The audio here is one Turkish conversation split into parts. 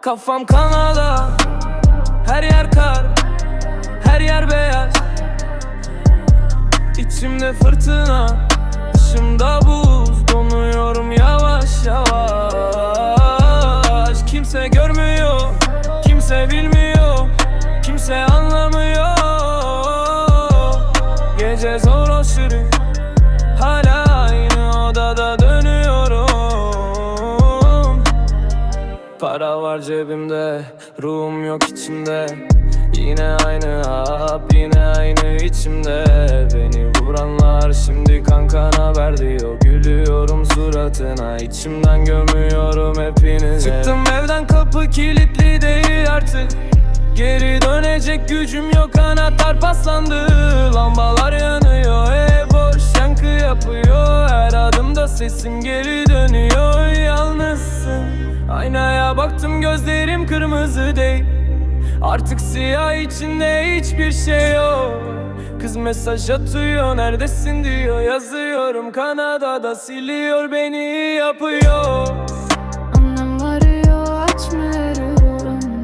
Kafam kanala Her yer kar Her yer beyaz. İçimde fırtına Dışımda buz Donuyorum yavaş yavaş. Kimse görmüyor Kimse bilmiyor Kimse anlamıyor. Gece zor aşırı Hala aynı odada Para var cebimde, ruhum yok içimde. Yine aynı hap, yine aynı içimde. Beni vuranlar şimdi kankan haber diyor Gülüyorum suratına, içimden gömüyorum hepinizi Çıktım evden kapı kilitli değil artık. Geri dönecek gücüm yok anahtar paslandı. Lambalar yanıyor e boş yankı yapıyor. Her adımda sesim geri dönüyor Aynaya baktım gözlerim kırmızı değil. Artık siyah içinde hiçbir şey yok. Kız mesaj atıyor neredesin? diyor. Yazıyorum Kanada'da siliyor beni yapıyor. Annem arıyor açmıyorum.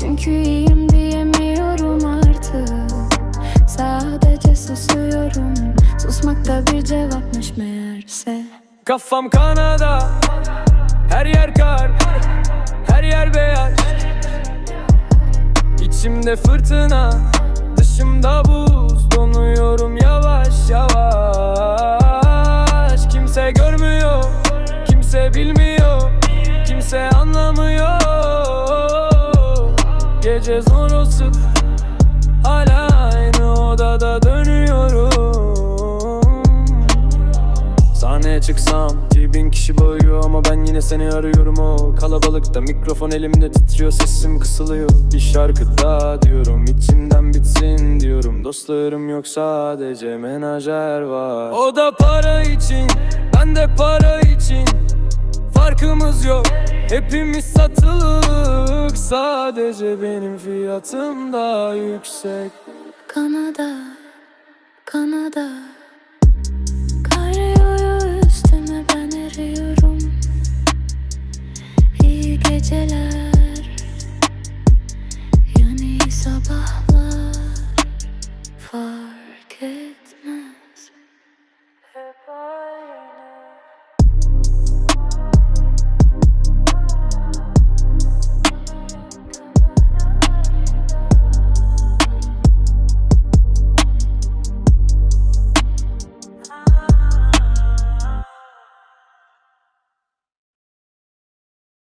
Çünkü iyiyim diyemiyorum artık. Sadece susuyorum. Susmak da bir cevapmış meğerse. Kafam Kanada Her yer kar Her yer beyaz. İçimde fırtına Dışımda buz. Donuyorum yavaş yavaş. Kimse görmüyor Kimse bilmiyor Kimse anlamıyor. Gece zor olsun çıksam. Ki bin kişi bağırıyor ama ben yine seni arıyorum. O Kalabalıkta mikrofon elimde titriyor sesim kısılıyor. Bir şarkı daha diyorum içimden bitsin diyorum. Dostlarım yok sadece menajer var. O da para için ben de para için. Farkımız yok hepimiz satılık. Sadece benim fiyatım daha yüksek. Kanada, Kanada geceler. Yani sabah